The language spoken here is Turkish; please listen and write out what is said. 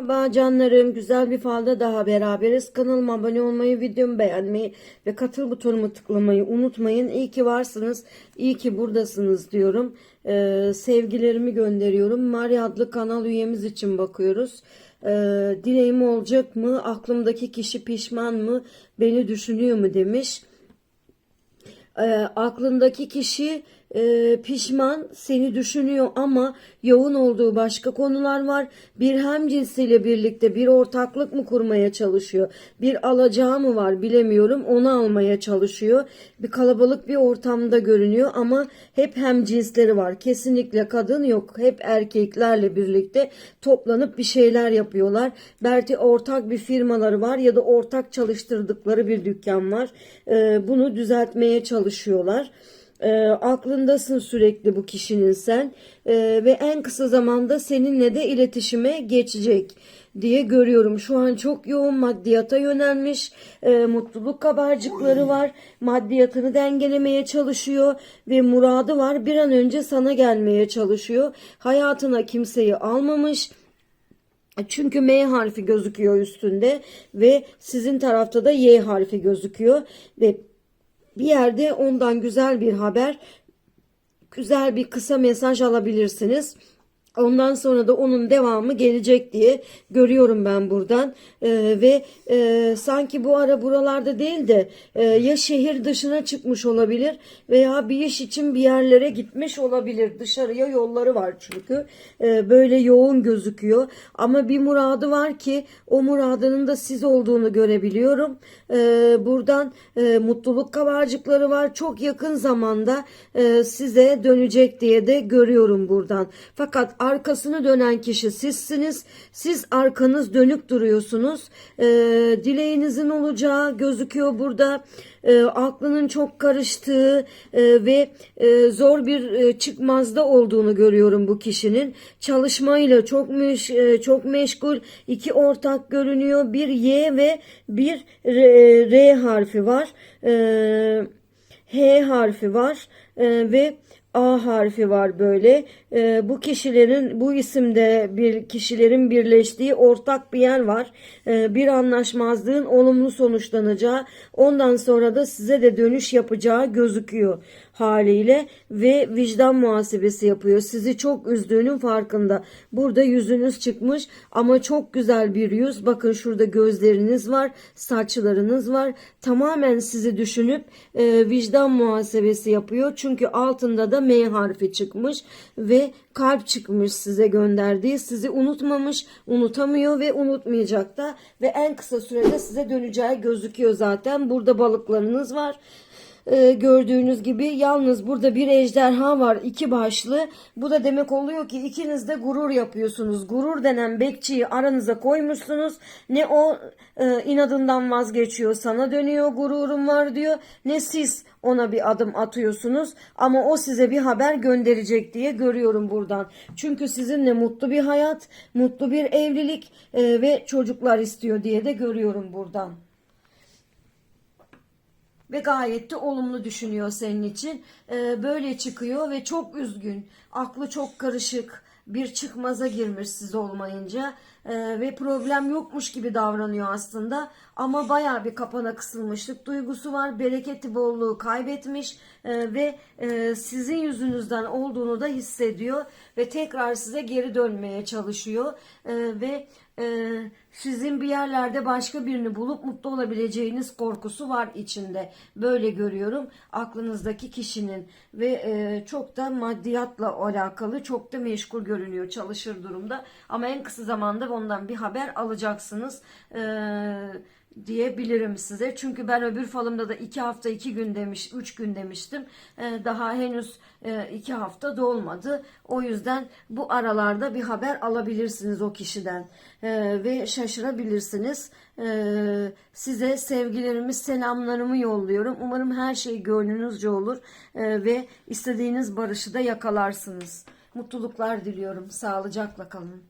Merhaba canlarım. Güzel bir falda daha beraberiz. Kanalıma abone olmayı, videomu beğenmeyi ve katıl butonumu tıklamayı unutmayın. İyi ki varsınız. iyi ki buradasınız diyorum. Ee, sevgilerimi gönderiyorum. Maria adlı kanal üyemiz için bakıyoruz. Ee, dileğim olacak mı? Aklımdaki kişi pişman mı? Beni düşünüyor mu demiş. Ee, aklındaki kişi e, pişman seni düşünüyor ama yoğun olduğu başka konular var. Bir hem cinsiyle birlikte bir ortaklık mı kurmaya çalışıyor? Bir alacağı mı var bilemiyorum. Onu almaya çalışıyor. Bir kalabalık bir ortamda görünüyor ama hep hem cinsleri var. Kesinlikle kadın yok. Hep erkeklerle birlikte toplanıp bir şeyler yapıyorlar. Belki ortak bir firmaları var ya da ortak çalıştırdıkları bir dükkan var. Ee, bunu düzeltmeye çalışıyorlar e, aklındasın sürekli bu kişinin sen E, ve en kısa zamanda seninle de iletişime geçecek diye görüyorum. Şu an çok yoğun maddiyata yönelmiş, e, mutluluk kabarcıkları var, maddiyatını dengelemeye çalışıyor ve muradı var. Bir an önce sana gelmeye çalışıyor. Hayatına kimseyi almamış. Çünkü M harfi gözüküyor üstünde ve sizin tarafta da Y harfi gözüküyor ve bir yerde ondan güzel bir haber, güzel bir kısa mesaj alabilirsiniz. Ondan sonra da onun devamı gelecek diye görüyorum ben buradan. Ee, ve e, sanki bu ara buralarda değil de e, ya şehir dışına çıkmış olabilir veya bir iş için bir yerlere gitmiş olabilir. Dışarıya yolları var çünkü. Ee, böyle yoğun gözüküyor. Ama bir muradı var ki o muradının da siz olduğunu görebiliyorum. Ee, buradan e, mutluluk kabarcıkları var. Çok yakın zamanda e, size dönecek diye de görüyorum buradan. Fakat arkasını dönen kişi sizsiniz. Siz arkanız dönük duruyorsunuz. E, dileğinizin olacağı gözüküyor burada. E, aklının çok karıştığı e, ve e, zor bir e, çıkmazda olduğunu görüyorum bu kişinin. Çalışmayla çok meş, e, çok meşgul. iki ortak görünüyor. Bir Y ve bir R, R harfi var. E, H harfi var e, ve A harfi var böyle. E, bu kişilerin bu isimde bir kişilerin birleştiği ortak bir yer var. E, bir anlaşmazlığın olumlu sonuçlanacağı, ondan sonra da size de dönüş yapacağı gözüküyor haliyle ve vicdan muhasebesi yapıyor. Sizi çok üzdüğünün farkında. Burada yüzünüz çıkmış ama çok güzel bir yüz. Bakın şurada gözleriniz var, saçlarınız var. Tamamen sizi düşünüp e, vicdan muhasebesi yapıyor. Çünkü altında da M harfi çıkmış ve kalp çıkmış size gönderdiği. Sizi unutmamış, unutamıyor ve unutmayacak da ve en kısa sürede size döneceği gözüküyor zaten. Burada balıklarınız var. Ee, gördüğünüz gibi yalnız burada bir ejderha var iki başlı. Bu da demek oluyor ki ikiniz de gurur yapıyorsunuz. Gurur denen bekçiyi aranıza koymuşsunuz. Ne o e, inadından vazgeçiyor sana dönüyor gururum var diyor. Ne siz ona bir adım atıyorsunuz ama o size bir haber gönderecek diye görüyorum buradan. Çünkü sizinle mutlu bir hayat, mutlu bir evlilik e, ve çocuklar istiyor diye de görüyorum buradan ve gayet de olumlu düşünüyor senin için. Ee, böyle çıkıyor ve çok üzgün, aklı çok karışık, bir çıkmaza girmiş siz olmayınca Ee, ve problem yokmuş gibi davranıyor aslında ama baya bir kapana kısılmışlık duygusu var bereketi bolluğu kaybetmiş e, ve e, sizin yüzünüzden olduğunu da hissediyor ve tekrar size geri dönmeye çalışıyor E, ve sizin bir yerlerde başka birini bulup mutlu olabileceğiniz korkusu var içinde. Böyle görüyorum aklınızdaki kişinin ve çok da maddiyatla alakalı çok da meşgul görünüyor çalışır durumda. Ama en kısa zamanda ondan bir haber alacaksınız. Eee diyebilirim size. Çünkü ben öbür falımda da iki hafta iki gün demiş, üç gün demiştim. Ee, daha henüz e, iki hafta dolmadı. O yüzden bu aralarda bir haber alabilirsiniz o kişiden Ee, ve şaşırabilirsiniz. Ee, size sevgilerimi, selamlarımı yolluyorum. Umarım her şey gönlünüzce olur Ee, ve istediğiniz barışı da yakalarsınız. Mutluluklar diliyorum. Sağlıcakla kalın.